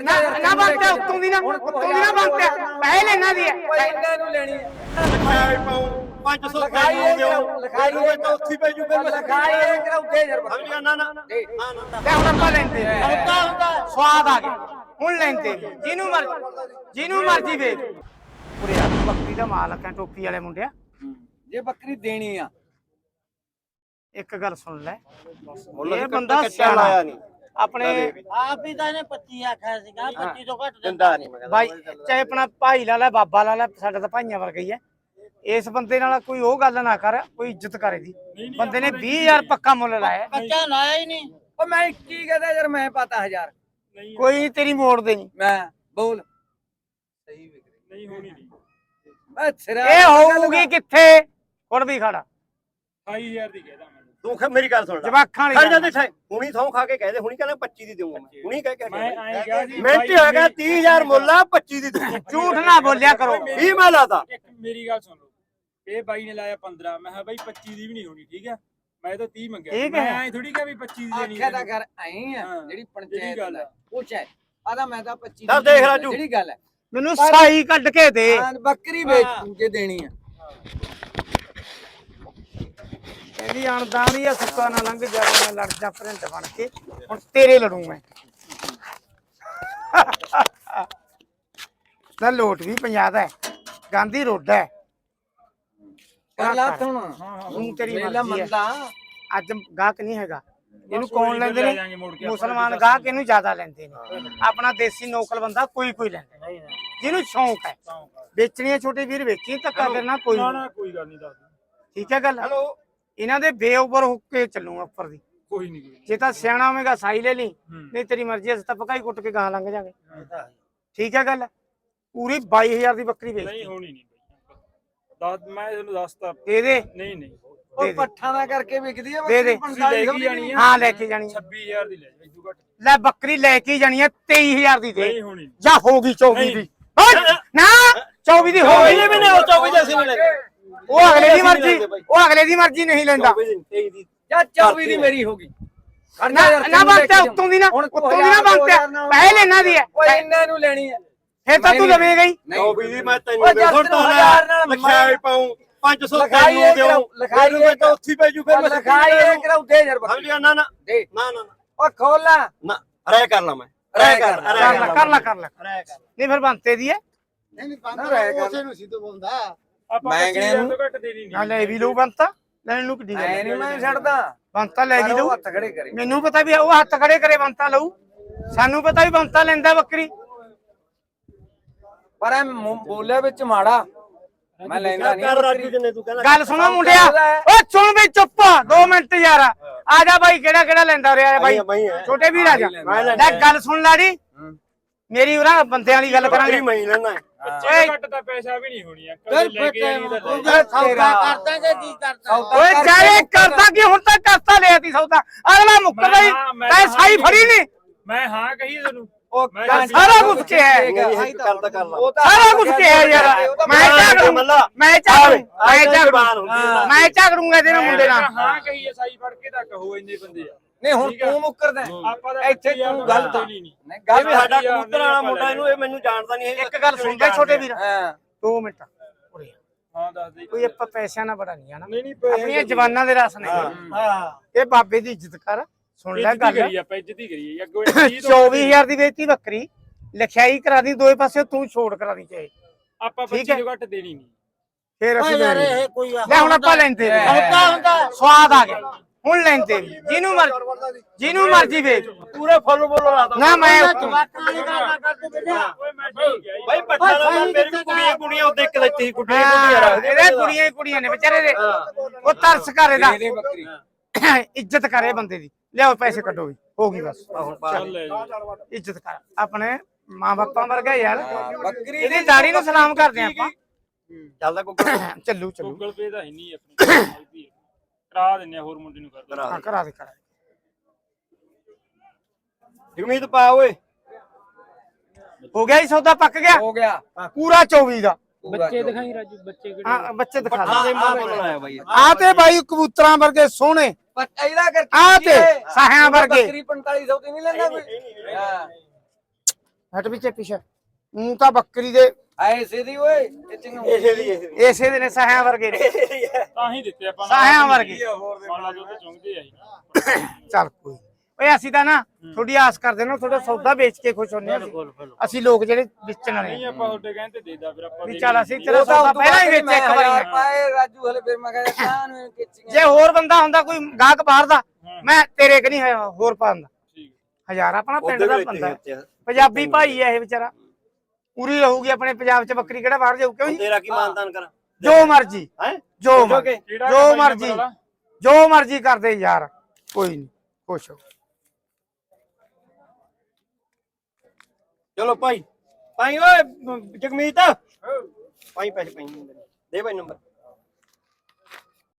ਨਾ ਨਾ ਬੰਤੇ ਉੱਤੋਂ ਦੀ ਨਾ ਉੱਤੋਂ ਦੀ ਨਾ ਬੰਤੇ ਪਹਿਲ ਇਹਨਾਂ ਦੀ ਹੈ। ਇਹਨਾਂ ਨੂੰ ਲੈਣੀ ਹੈ। ਲਿਖਾਈ ਪਾਉ 500 ਲਿਖਾਈ ਖਾਈ ਇਹ ਦਿਓ ਕਰਾਓ, ਲਿਖਾਈ ਇਹ ਲਿਖਾਈ ਤਾਂ ਉੱਥੇ ਪੈ ਜੂ ਫਿਰ ਮੈਂ ਲਿਖਾਈ ਇਹ ਕਰਾਉ ਦੇ ਯਾਰ ਸਮਝ ਗਿਆ ਨਾ ਨਾ? ਨਾ ਨਾ। ਲੈ ਹੁਣ ਆਪਾਂ ਲੈਂਦੇ ਹੁੰਦਾ ਹੁੰਦਾ ਸਵਾਦ ਆ ਗਿਆ। ਹੁਣ ਲੈਂਦੇ ਨੀ। ਜਿਹਨੂੰ ਮਰਜ਼ੀ ਜਿਹਨੂੰ ਮਰਜ਼ੀ ਆ ਬੱਕਰੀ ਦਾ ਮਾਲਕ ਹੈ ਟੋਪੀ ਵਾਲੇ ਮੁੰਡਿਆ। ਜੇ ਬੱਕਰੀ ਦੇਣੀ ਆ। ਇੱਕ ਗੱਲ ਸੁਣ ਲੈ। ਇਹ ਬੰਦਾ ਸਿਆਣਾ ਲਾਇਆ ਨਹੀਂ। ਆਪਣੇ ਆਪ ਹੀ ਤਾਂ ਇਹਨੇ 25 ਆਖਿਆ ਸੀਗਾ 25 ਤੋਂ ਘੱਟ ਦਿੰਦਾ ਨਹੀਂ। ਮੈਂ ਭਾਈ ਚਾਹੇ ਆਪਣਾ ਭਾਈ ਲਾ ਲੈ ਬਾਬਾ ਲਾ ਲੈ ਸਾਡਾ ਤਾਂ ਭਾਈਆਂ ਵਰਗਾ ਹੀ ਹੈ ਇਸ ਬੰਦੇ ਨਾਲ ਕੋਈ ਉਹ ਗੱਲ ਨਾ ਕਰ ਕੋਈ ਇੱਜ਼ਤ ਕਰੇ ਦੀ ਬੰਦੇ ਨੇ 20000 ਪੱਕਾ ਮੁੱਲ ਲਾਇਆ। ਕੱਚਾ ਲਾਇਆ ਹੀ ਨਹੀਂ। ਉਹ ਮੈਂ ਕੀ ਕਹਦਾ ਯਾਰ ਮੈਂ ਪਤਾ ਹਜ਼ਾਰ। ਕੋਈ ਨਹੀਂ ਤੇਰੀ ਮੋੜ ਦੇਣੀ ਮੈਂ ਬੋਲ। ਸਹੀ ਵਿਕਰੀ ਨਹੀਂ ਹੋਣੀ ਨਹੀਂ। ਇਹ ਹੋਊਗੀ ਕਿੱਥੇ? ਹੁਣ ਵੀ ਖੜਾ। 28000 ਦੀ ਕਹਿਦਾ ਤੂੰ ਖੈ ਮੇਰੀ ਗੱਲ ਸੁਣ ਲੈ। ਜਵਾਖਾਂ ਖੜ ਵਾਲੀ ਜਾਂਦੇ ਗੱਲ। ਠਾਈ ਹੁਣੀ ਥੋਂ ਖਾ ਕੇ ਕਹਦੇ ਹੁਣੀ ਕਹਿੰਦਾ 25 ਦੀ ਦੇਵਾਂਗਾ। ਮੈਂ ਹੁਣੀ ਕਹਿ ਕੇ ਮੈਂ ਐਂ ਕਿਹਾ ਸੀ ਮਿੰਟ ਹੀ ਹੋ ਗਿਆ 30000 ਮੁੱਲ ਆ 25 ਦੀ ਦੂੰ ਝੂਠ ਨਾ ਬੋਲਿਆ ਕਰੋ। ਵੀ ਮੈਂ ਲਾਤਾ ਇੱਕ ਮੇਰੀ ਗੱਲ ਸੁਣ ਲਓ। ਇਹ ਬਾਈ ਨੇ ਲਾਇਆ 15 ਮੈਂ ਕਿਹਾ ਬਾਈ 25 ਦੀ ਵੀ ਨਹੀਂ ਹੋਣੀ ਠੀਕ ਹੈ? ਮੈਂ ਤਾਂ 30 ਮੰਗਿਆ। ਠੀਕ ਮੈਂ। ਐਂ ਥੋੜੀ ਕਿਹਾ ਵੀ 25 ਦੀ ਦੇਣੀ ਆਖਿਆ ਤਾਂ। ਕਰ ਐਂ ਆ ਹਾਂ, ਜਿਹੜੀ ਜਿਹੜੀ ਪੰਚਾਇਤ ਗੱਲ ਦਾ। ਆ। ਪੁੱਛ ਹੈ ਆਦਾ ਮੈਂ ਤਾਂ 25 ਚੱਲ ਦੀ ਦੇਖ ਰਾਜੂ। ਜਿਹੜੀ ਗੱਲ ਹੈ ਮੈਨੂੰ ਸਾਈ ਕੱਢ ਕੇ ਦੇ। ਹਾਂ, ਬੱਕਰੀ ਵੇਚ ਤੂੰ ਜੇ ਦੇਣੀ ਆ। ਇਹਦੀ ਅਣਦਾਰੀ ਆ ਸੁੱਕਾ ਨਾ ਲੰਘ ਜਾ ਮੈਂ ਲੜ ਜਾ ਪ੍ਰਿੰਟ ਬਣ ਕੇ। ਹੁਣ ਤੇਰੇ ਲੜੂ ਮੈਂ। ਨਾ ਲੋਟ ਵੀ ਪੰਜਾਹ ਦਾ ਹੈ ਗਾਂਧੀ ਰੋਡਾ ਹੈ। ਕਰ ਲਾ ਹੁਣ ਹੁਣ ਤੇਰੀ ਵੇਲਾ ਮਰਜ਼ੀ ਹੈ। ਮੰਦਾ ਅੱਜ ਗਾਹਕ ਨਹੀਂ ਹੈਗਾ। ਇਹਨੂੰ ਕੌਣ ਲੈਂਦੇ ਲੈ ਨੇ? ਮੁਸਲਮਾਨ ਗਾਹਕ ਇਹਨੂੰ ਜ਼ਿਆਦਾ ਲੈਂਦੇ ਨੇ। ਆਪਣਾ ਦੇਸੀ ਨੋਕਲ ਬੰਦਾ ਕੋਈ ਕੋਈ ਲੈਂਦਾ ਜਿਹਨੂੰ ਸ਼ੌਂਕ ਹੈ। ਵੇਚਣੀਆਂ ਛੋਟੇ ਵੀਰ ਵੇਚੀ ਧੱਕਾ ਕਰਨਾ ਕੋਈ ਨਾ ਨਹੀਂ। ਨਾ ਕੋਈ ਗੱਲ ਨਹੀਂ ਦੱਸ। ਠੀਕ ਹੈ ਗੱਲ? ਹੈਲੋ। ਇਹਨਾਂ ਦੇ ਬੇਉਬਰ ਹੋ ਕੇ ਚੱਲੂਗਾ ਉੱਪਰ ਦੀ। ਕੋਈ ਨਹੀਂ ਕੋਈ ਜੇ ਤਾਂ ਸਿਆਣਾ ਹੋਵੇਗਾ ਸਾਈ ਲੈ ਲਈ ਹੂੰ। ਨਹੀਂ ਤੇਰੀ ਮਰਜ਼ੀ ਅਸੀਂ ਤਾਂ ਪਕਾਈ ਕੁੱਟ ਕੇ ਗਾਂ ਲੰਘ ਜਾਗੇ ਠੀਕ ਹੈ ਗੱਲ? ਪੂਰੀ 22000 ਦੀ ਬੱਕਰੀ ਵੇਚ ਨਹੀਂ ਹੋਣੀ ਨਹੀਂ ਬਾਈ। ਦੱਸ ਮੈਂ ਤੁਹਾਨੂੰ ਦੱਸਤਾ। ਦੇ ਦੇ। ਨਹੀਂ ਨਹੀਂ। ਉਹ ਦੇ। ਪੱਠਾ ਦਾ ਕਰਕੇ ਵਿਕਦੀ ਆ ਦੇ ਦੇ। ਬੱਕਰੀ ਤੁਸੀਂ ਲੈ 45 ਕੇ ਜਾਣੀ ਆ। ਹਾਂ ਲੈ ਕੇ ਜਾਣੀ ਹੈ। 26000 ਦੀ ਲੈ ਜਾ ਇਦੋਂ ਘੱਟ। ਲੈ ਬੱਕਰੀ ਲੈ ਕੇ ਜਾਣੀ ਹੈ 23000 ਦੀ ਦੇ। ਨਹੀਂ ਹੋਣੀ ਜਾਂ ਹੋਗੀ 24 ਦੀ। ਨਾ 24 ਦੀ ਹੋ ਗਈ। ਵੀ ਨਹੀਂ ਉਹ 24 ਦੇ ਅਸੀਂ ਨਹੀਂ ਲੈਂਦੇ ਉਹ ਅਗਲੇ ਦੀ ਮਰਜ਼ੀ ਉਹ ਅਗਲੇ ਦੀ ਮਰਜ਼ੀ ਨਹੀਂ ਲੈਂਦਾ। 24 ਦੀ 23 ਦੀ ਜਾਂ 24 ਦੀ ਮੇਰੀ ਹੋ ਗਈ। ਨਾ ਨਾ ਬੰਤੇ ਉੱਤੋਂ ਦੀ ਨਾ ਉੱਤੋਂ ਦੀ ਨਾ ਬੰਤੇ ਪਹਿਲ ਇਹਨਾਂ ਦੀ ਹੈ। ਓਏ ਇਹਨਾਂ ਨੂੰ ਲੈਣੀ ਹੈ। ਫਿਰ ਤਾਂ ਤੂੰ ਲਵੇਂਗਾ ਹੀ। 24 ਦੀ ਮੈਂ ਤੈਨੂੰ ਓਏ ਦੇ ਜੱਟ ਹੁਣ ਨੂੰ ਤੋਂ ਹਜ਼ਾਰ ਨਾਲ ਲਿਖਾਈ ਪਾਉ 500 ਲਿਖਾਈ ਖਾਈ ਇਹ ਦਿਓ ਲਿਖਾਈ ਇਹ ਤਾਂ ਉੱਥੇ ਪੈ ਜੂ ਫਿਰ ਮੈਂ ਲਿਖਾਈ ਇਹ ਕਰਾਉ ਦੇ ਯਾਰ ਸਮਝ ਬੱਕਰੀ। ਗਿਆ ਨਾ ਨਾ ਦੇ। ਨਾ ਨਾ ਨਾ। ਓ ਖੋਲਾ ਨਾ ਰਹਿ ਕਰ ਲਾ ਮੈਂ। ਰਹਿ ਕਰ ਕਰ ਲੈ ਕਰ ਲੈ ਕਰ ਲੈ ਰਹਿ ਕਰ ਨਹੀਂ ਫਿਰ ਬੰਤੇ ਦੀ ਹੈ। ਨਾ ਰਹਿ ਕਰ ਆਪਾਂ ਮੈਂ 25000 ਕਹਿੰਦਾ ਤੋਂ ਘੱਟ ਦੇਣੀ ਨਾ ਲੈ ਵੀ ਲਊ ਬੰਤਾ। ਲੈਣ ਨੂੰ ਕਿੱਡੀ ਗੱਲ ਐ। ਨਹੀਂ ਮੈਂ ਛੱਡਦਾ। ਬੰਤਾ ਲੈ ਵੀ ਲਊ। ਹੱਥ ਖੜੇ ਕਰੇ। ਮੈਨੂੰ ਪਤਾ ਵੀ ਉਹ ਹੱਥ ਖੜੇ ਕਰੇ ਬੰਤਾ ਲਊ। ਸਾਨੂੰ ਪਤਾ ਵੀ ਬੰਤਾ ਲੈਂਦਾ ਬੱਕਰੀ। ਪਰ ਐ ਬੋਲਿਆ ਵਿੱਚ ਮਾੜਾ। ਮੈਂ ਲੈਂਦਾ ਨਹੀਂ ਕਰ ਰਾਜੂ ਜਿੰਨੇ ਤੂੰ ਕਹਿੰਦਾ ਗੱਲ ਸੁਣੋ ਮੁੰਡਿਆ। ਓ ਸੁਣ ਵੀ ਚੁੱਪ। 2 ਮਿੰਟ ਯਾਰ। ਆ ਜਾ ਬਾਈ ਕਿਹੜਾ ਕਿਹੜਾ ਲੈਂਦਾ ਰਿਹਾ ਬਾਈ। ਛੋਟੇ ਵੀਰ ਆ ਜਾ। ਲੈ ਗੱਲ ਸੁਣ ਲਾੜੀ। ਮੇਰੀ ਉਰਾ ਬੰਦਿਆਂ ਵਾਲੀ ਗੱਲ ਕਰਾਂਗੇ। ਮੈਂ ਹੀ। ਲੈਣਾ ਬੱਚੇ ਘੱਟ ਤਾਂ ਪੈਸਾ ਵੀ ਨਹੀਂ ਹੋਣੀ ਅੰਕਲ ਲੈ ਕੇ ਜਾਣੀ ਤਾਂ ਲੈ। ਸੌਦਾ ਕਰਦਾ ਕਿ ਕੀ ਕਰਦਾ। ਓਏ ਜਾਰੇ ਕਰਦਾ ਕੀ ਹੁਣ ਤਾਂ ਕਰਤਾ ਲਿਆ ਤੀ ਸੌਦਾ। ਅਗਲਾ ਮੁੱਕਰਦਾ ਹੀ ਮੈਂ- ਮੈਂ- ਤੈ ਸਾਈ ਫੜੀ ਨਹੀਂ। ਮੈਂ ਹਾਂ ਕਹੀ ਤੈਨੂੰ। ਮੈਂ ਸਾਰਾ ਕੁਝ ਕਿਹਾ ਹੈ। ਕਰ ਲਾ ਸਾਰਾ ਕੁਝ ਕਿਹਾ ਯਾਰ। ਮੈਂ ਝਗੜੂ ਮੈਂ ਝਗੜੂ ਮੈਂ ਝਗੜੂ ਮੈਂ ਨਾਲ ਮੁੰਡੇ ਨਾਲ। ਹਾਂ ਕਹੀ ਸਾਈ ਫੜ ਕੇ ਤਾਂ ਕਹੋ ਇੰਨੇ ਬੰਦੇ ਆ। ਨਹੀਂ ਹੁਣ। ਤੂੰ ਮੁੱਕਰਦਾ ਹੈ। ਆਪਾਂ ਤਾਂ ਇੱਥੇ ਤੂੰ ਗਲਤ ਆ। ਨਹੀਂ। ਨਹੀਂ ਇਹ ਗੱਲ ਵੀ ਸਾਡਾ ਕਬੂਤਰ ਵਾਲਾ ਮੁੰਡਾ ਇਹਨੂੰ ਇਹ ਮੈਨੂੰ ਜਾਣਦਾ ਨਹੀਂ ਇੱਕ ਗੱਲ ਸੁਣਦਾ ਛੋਟੇ ਵੀਰ। ਹਾਂ। 2 ਮਿੰਟ। ਉਰੇ ਆ। ਹਾਂ ਦੱਸ ਦੇ। ਕੋਈ ਆਪਾਂ ਪੈਸਿਆਂ ਨਾਲ ਬੜਾ ਨਹੀਂ ਜਾਣਾ। ਨਹੀਂ ਨਹੀਂ ਆਪਣੀਆਂ ਜਵਾਨਾਂ ਦੇ ਰਸ ਨੇ। ਹਾਂ। ਇਹ ਬਾਬੇ ਦੀ ਇੱਜ਼ਤ ਕਰ ਸੁਣ ਲੈ ਗੱਲ। ਕਰੀ ਆਪਾਂ ਇੱਜ਼ਤ ਹੀ ਕਰੀਏ ਅੱਗੋਂ 20 ਤੋਂ 24000 ਦੀ ਵੇਚਤੀ ਬੱਕਰੀ। ਲਿਖਾਈ ਕਰਾ ਦੀ ਦੋਏ ਪਾਸੇ ਤੂੰ ਛੋੜ ਕਰਾ ਦੀ ਚਾਹੇ। ਆਪਾਂ ਠੀਕ 25 ਹੈ। ਤੋਂ ਘੱਟ ਦੇਣੀ ਨਹੀਂ। ਫੇਰ ਅਸੀਂ ਯਾਰ ਲੈਣੀ। ਇਹ ਕੋਈ ਲੈ ਹੁਣ ਆਪਾਂ ਲੈਂਦੇ ਨੀ। ਹੁੰਦਾ ਹੁੰਦਾ। ਸਵਾਦ ਆ ਗਿਆ। ਹੁਣ ਲੈਂਦੇ। ਨੀ। ਜਿਹਨੂੰ ਮਰਜ਼ੀ ਜਿਹਨੂੰ ਮਰਜ਼ੀ ਵੇਚ। ਪੂਰੇ ਫੁੱਲ ਬੋਲ ਲਾਤਾ ਨਾ ਮੈਂ ਬਾਈ ਪੱਠਾ ਦਾ ਮੇਰੀ ਕੁੜੀਆਂ ਕੁੜੀਆਂ ਉੱਤੇ ਇੱਕ ਲੈਤੀ ਕੁੜੀਆਂ ਕੁੜੀਆਂ ਰੱਖਦੇ ਇਹਦੇ ਕੁੜੀਆਂ ਹੀ ਕੁੜੀਆਂ ਨੇ ਵਿਚਾਰੇ ਦੇ। ਉਹ ਤਰਸ ਕਰ ਦੇ ਦੇ ਇੱਜ਼ਤ ਕਰੇ ਬੰਦੇ ਦੀ। ਲਿਆਓ ਪੈਸੇ ਕੱਢੋ ਵੀ। ਹੋ ਗਈ ਬਸ। ਲੈ ਇੱਜ਼ਤ ਕਰ। ਆਪਣੇ ਮਾਂ ਬਾਪਾਂ ਵਰਗਾ ਯਾਰ। ਬੱਕਰੀ ਇਹਦੀ ਦਾੜੀ ਨੂੰ ਸਲਾਮ ਕਰਦੇ ਆਪਾਂ। ਚੱਲਦਾ ਕੋਈ ਚੱਲੂ ਚੱਲੂ। ਗੂਗਲ ਪੇ ਤਾਂ ਹੈ ਨਹੀਂ ਆਪਣੀ। ਕਰਾ ਦਿੰਨੇ ਆ ਹੋਰ ਮੁੰਡੇ ਨੂੰ ਕਰ ਹਾਂ ਕਰਾ ਦੇ ਕਰਾ ਦੇ। ਜਗਮੀਤ ਪਾ ਓਏ। ਹੋ ਗਿਆ ਜੀ ਸੌਦਾ ਪੱਕ ਗਿਆ? ਹੋ ਗਿਆ। ਪੂਰਾ 24 ਦਾ। ਬੱਚੇ ਦਿਖਾਈ ਰਾਜੂ ਬੱਚੇ ਕਿਹੜੇ ਹਾਂ ਬੱਚੇ ਦਿਖਾ ਦੇ। ਦੇ ਮਾਂ ਬੋਲ ਆਇਆ ਬਾਈ। ਆ ਤੇ ਬਾਈ ਕਬੂਤਰਾਂ ਵਰਗੇ ਸੋਹਣੇ। ਪਰ ਇਹਦਾ ਕਰ ਆ ਤੇ ਸਾਹਿਆਂ ਵਰਗੇ। ਬੱਕਰੀ 4500 ਦੀ ਨਹੀਂ ਲੈਂਦਾ ਕੋਈ? ਹਾਂ। ਹਟ ਪਿੱਛੇ ਪਿੱਛੇ ਮੂੰ ਤਾਂ ਬੱਕਰੀ ਦੇ ਐਸੇ ਦੀ ਓਏ ਇਸੇ ਦੀ ਇਸੇ ਦੀ। ਇਸੇ ਦੇ ਨੇ ਸਹਿਆਂ ਵਰਗੇ ਨੇ। ਤਾਂ ਹੀ ਦਿੱਤੇ ਆਪਾਂ ਸਾਹਿਆਂ ਵਰਗੇ। ਮੰਨ ਲਾ ਜੋ ਤੇ ਚੁੰਗਦੇ ਆ ਜੀ। ਚੱਲ ਕੋਈ ਓਏ ਅਸੀਂ ਤਾਂ ਨਾ ਥੋੜੀ ਆਸ ਕਰਦੇ ਨਾ ਥੋੜਾ ਸੌਦਾ ਵੇਚ ਕੇ ਖੁਸ਼ ਹੁੰਨੇ ਆ ਅਸੀਂ। ਲੋਕ ਜਿਹੜੇ ਵੇਚਣ ਵਾਲੇ ਨਹੀਂ ਆਪਾਂ ਤੁਹਾਡੇ ਕਹਿੰਦੇ ਦੇਦਾ ਫਿਰ ਆਪਾਂ ਵੀ ਦੇ ਚੱਲ ਅਸੀਂ ਤੇਰਾ ਸੌਦਾ ਪਹਿਲਾਂ ਹੀ ਵੇਚਿਆ ਇੱਕ ਵਾਰੀ। ਪਾਏ ਰਾਜੂ ਹਲੇ ਫਿਰ ਮੈਂ ਕਹਿੰਦਾ ਕਾਹ ਨੂੰ ਟਿਚਿੰਗ ਜੇ ਹੋਰ ਬੰਦਾ ਹੁੰਦਾ ਕੋਈ ਗਾਹਕ ਬਾਹਰ ਦਾ ਮੈਂ ਤੇਰੇ ਕਿ ਨਹੀਂ ਹੋਇਆ ਹੋਰ ਪਾਉਂਦਾ ਠੀਕ। ਹਜ਼ਾਰ ਆਪਣਾ ਪਿੰਡ ਦਾ ਬੰਦਾ। ਹੀ ਪੰਜਾਬੀ ਭਾਈ ਹੈ ਇਹ ਵਿਚਾਰਾ। ਪੂਰੀ ਰਹੂਗੀ ਆਪਣੇ ਪੰਜਾਬ 'ਚ ਬੱਕਰੀ ਕਿਹੜਾ ਬਾਹਰ ਜਾਊ ਕਿਉਂ ਜੀ? ਤੇਰਾ ਕੀ ਮਾਨਤਾਨ ਕਰਾਂ? ਜੋ ਮਰਜ਼ੀ ਹੈ? ਜੋ ਮਰਜ਼ੀ ਜੋ ਮਰਜ਼ੀ? ਜੋ ਮਰਜ਼ੀ ਕਰਦੇ ਯਾਰ ਕੋਈ ਨਹੀਂ ਖੁਸ਼ ਹੋ। ਚਲੋ ਭਾਈ। ਭਾਈ ਓਏ ਜਗਮੀਤ। ਭਾਈ ਪੈਸੇ ਭਾਈ ਦੇ ਭਾਈ ਨੰਬਰ।